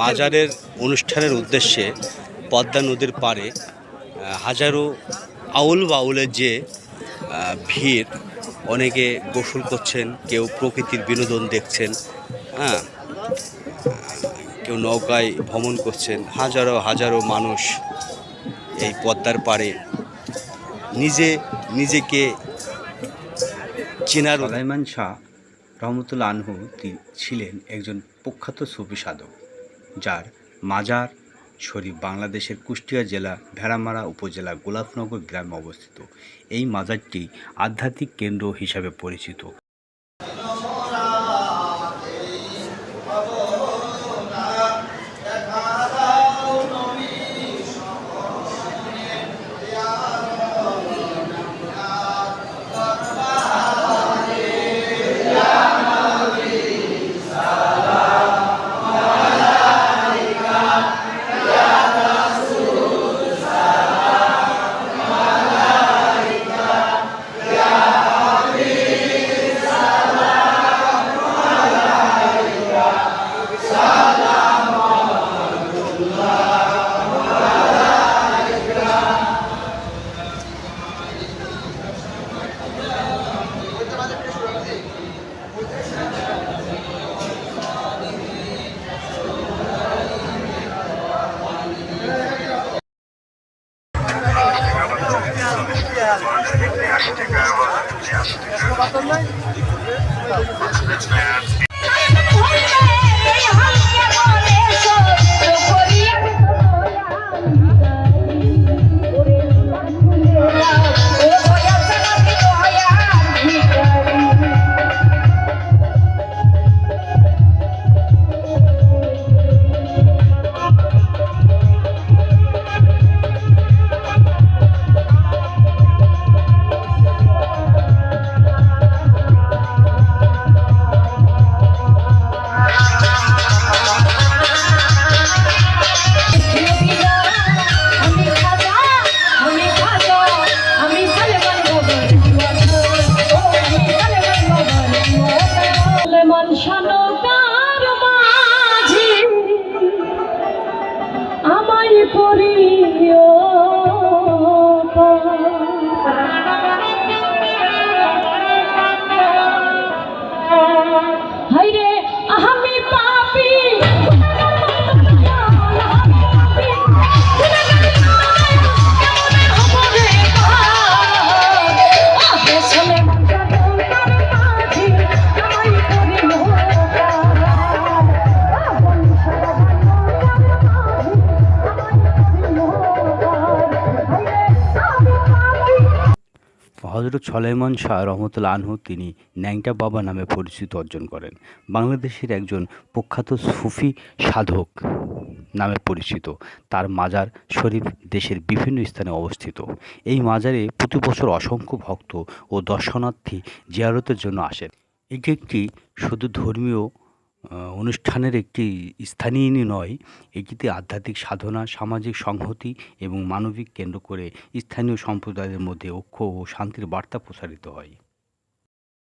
মাজারের অনুষ্ঠানের উদ্দেশ্যে পদ্মা নদীর পাড়ে হাজারো আউল বাউলের যে ভিড়, অনেকে গোসল করছেন, কেউ প্রকৃতির বিনোদন দেখছেন হ্যাঁ কেউ নৌকায় ভ্রমণ করছেন, হাজারো হাজারো মানুষ এই পদ্মার পাড়ে নিজে, নিজেকে চেনার সালাইমান শাহ রহমতুল্লা আনহু ছিলেন একজন প্রখ্যাত সুফি সাধক। যার মাজার শরীফ বাংলাদেশের কুষ্টিয়া জেলা, ভেড়ামারা উপজেলা, গোলাপনগর গ্রামে অবস্থিত। এই মাজারটি আধ্যাত্মিক কেন্দ্র হিসাবে পরিচিত। লেমন আমায় করিও হজরত সলাইমান শাহ রহমতুল্লা আনহু তিনি ন্যাংটা বাবা নামে পরিচিত অর্জন করেন। বাংলাদেশের একজন প্রখ্যাত সুফি সাধক নামে পরিচিত। তার মাজার শরীফ দেশের বিভিন্ন স্থানে অবস্থিত। এই মাজারে প্রতি বছর অসংখ্য ভক্ত ও দর্শনার্থী জিয়ারতের জন্য আসেন। এটি একটি শুধু ধর্মীয় অনুষ্ঠানের একটি স্থানীয় নয়, এটিতে আধ্যাত্মিক সাধনা, সামাজিক সংহতি এবং মানবিক কেন্দ্র করে স্থানীয় সম্প্রদায়ের মধ্যে ঐক্য ও শান্তির বার্তা প্রসারিত হয়।